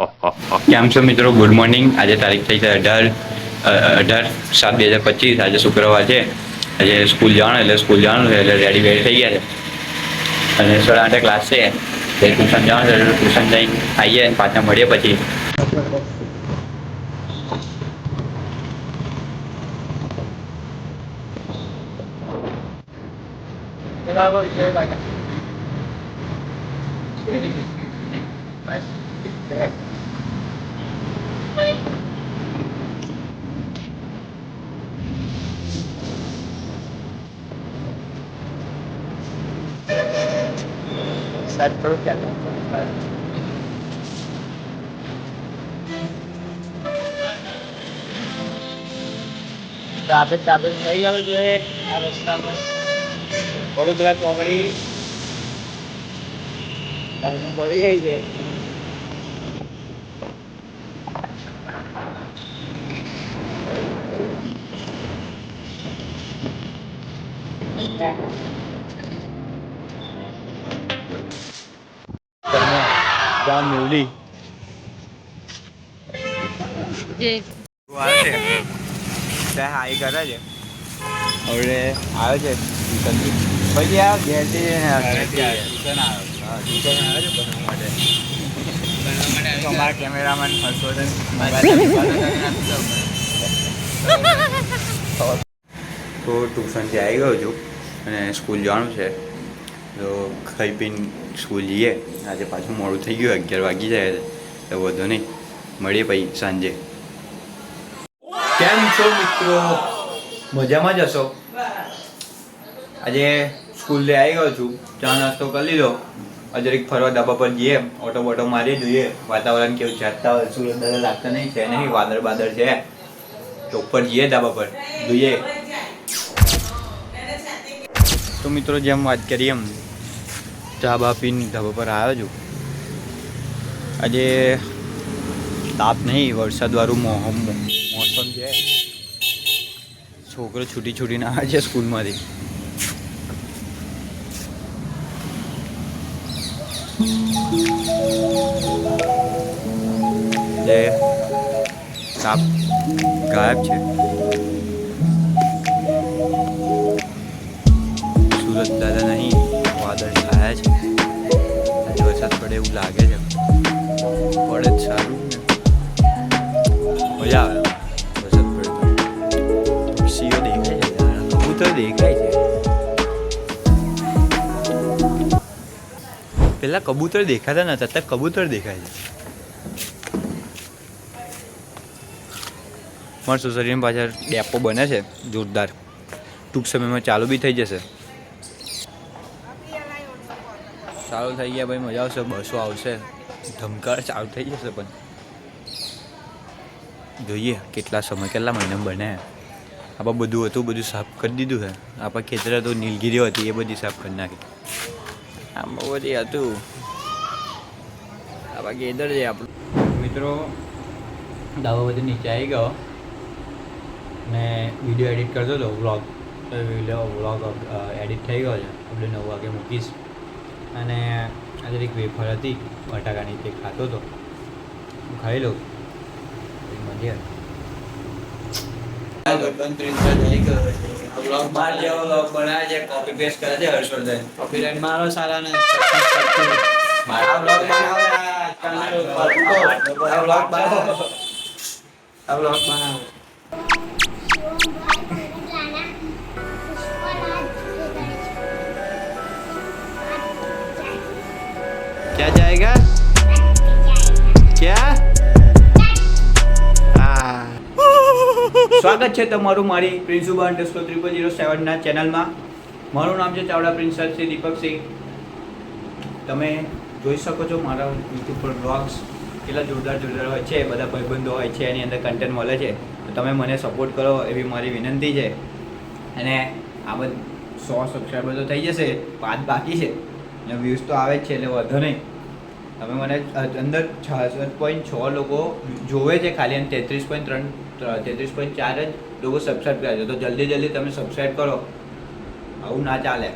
કેમ છો મિત્રો? ગુડ મોર્નિંગ આજે તારીખ થઈ છે અઢાર અઢાર સાત બે હજાર પચીસ. આજે શુક્રવાર છે. આજે સ્કૂલ જવાનું એટલે સ્કૂલ જવાનું છે એટલે રેડી વેડી થઈ ગયા છે. અને સાડા આઠે ક્લાસ છે. એટલે ટ્યુશન જવાનું છે. એટલે ટ્યુશન જઈને આવીએ પાછા મળીએ પછી. ટ્રાફિક ટ્રાફિક થઈ જવું જોઈએ વડોદરા કોમડી પડી જાય છે. ગામ મેવલી આવે છે ત્યાં હાઈ કરે છે. હવે આવે છે. ટ્યુશનથી પછી આ ઘેરથી આવે. ટ્યુશન આવે. છે ભણવા માટે. તો અમારા કેમેરામેન હર્ષવર્ધન તો ટ્યુશનથી આવી ગયો છું અને સ્કૂલ જવાનું છે. તો ખાઈ પીને સ્કૂલ જઈએ આજે પાછું મોડું થઈ ગયું, અગિયાર વાગી જાય તો વધુ નહીં. મળીએ પછી સાંજે. કેમ છો મિત્રો? મજામાં જ હશો? આજે સ્કૂલે આવી ગયો છું. ચા નાસ્તો કરી લીધો. અજરીક ફરવા ધાબા પર જઈએ. ઓટો બોટો મારી જોઈએ. વાતાવરણ કેવું છે? હોય સુરત દાદા લાગતા નહીં, છે નહીં. વાદળ બાદર છે. તો ઉપર જઈએ ધાબા પર. જોઈએ. તો મિત્રો જેમ વાત કરીએ એમ. ચા બા પીને ધાબા પર આવ્યો છું. આજે તાપ નહીં વરસાદવાળું મોહમ મોસમ છે. છોકરો છૂટી છૂટીને આવે છે સ્કૂલમાંથી. જે તાપ ગાયબ છે. એવું લાગે છે. પડે સારું ને. મજા આવે. વરસાદ દેખાય છે. કબૂતર દેખાય છે. પેલા કબૂતર દેખાતા નતા, અત્યારે કબૂતર દેખાય છે. મારા સોસાયટીની પાછળ ડેપો બને છે, જોરદાર. ટૂંક સમયમાં ચાલુ બી થઈ જશે. ચાલુ થઈ ગયા ભાઈ, મજા આવશે, બસો આવશે. ધમકાર ચાલુ થઈ જશે પણ. જોઈએ કેટલા સમય, કેટલા મહિના બને. આપણે બધું હતું, બધું સાફ કરી દીધું છે. આપણા ખેતર હતું નીલગીરીઓ હતી, એ બધી સાફ કરી નાખી. આમ બહુ બધી હતું. આપણા ગેદર છે આપણું. મિત્રો, દાવો બધો નીચે આવી ગયો. ને વીડિયો એડિટ કરતો હતો, વ્લોગ. વ્લોગ એડિટ થઈ ગયો છે. આપણે નવ વાગે મૂકીશ. અને આજે એક વેફર હતી બટાકાની તે ખાતો હતો. હું ખાઈ લઉં. પછી મળીએ જાયગા ક્યાં હા સ્વાગત છે તમારું મારી પ્રિન્સુબા અંડરસ્કોર ત્રિપલ જીરો સેવનના ચેનલમાં. મારું નામ છે ચાવડા પ્રિન્સલ શ્રી દીપકસિંહ તમે જોઈ શકો છો મારા યુટ્યુબ પર બ્લોગ્સ કેટલા જોરદાર જોરદાર હોય છે, બધા ભાઈબંધો હોય છે, એની અંદર કન્ટેન્ટ મળે છે. તો તમે મને સપોર્ટ કરો એવી મારી વિનંતી છે. અને આ બધું સો સબસ્ક્રાઈબર તો થઈ જશે પાંચ બાકી છે. અને વ્યૂઝ તો આવે જ છે, એટલે વધો નહીં. તમે મને અંદર છાસઠ પોઈન્ટ છ લોકો જોવે છે ખાલી અને તેત્રીસ પોઈન્ટ ત્રણ તેત્રીસ પોઈન્ટ ચાર જ લોકો સબસ્ક્રાઈબ કરે છે. તો જલ્દી જલ્દી તમે સબસ્ક્રાઈબ કરો. આવું ના ચાલે.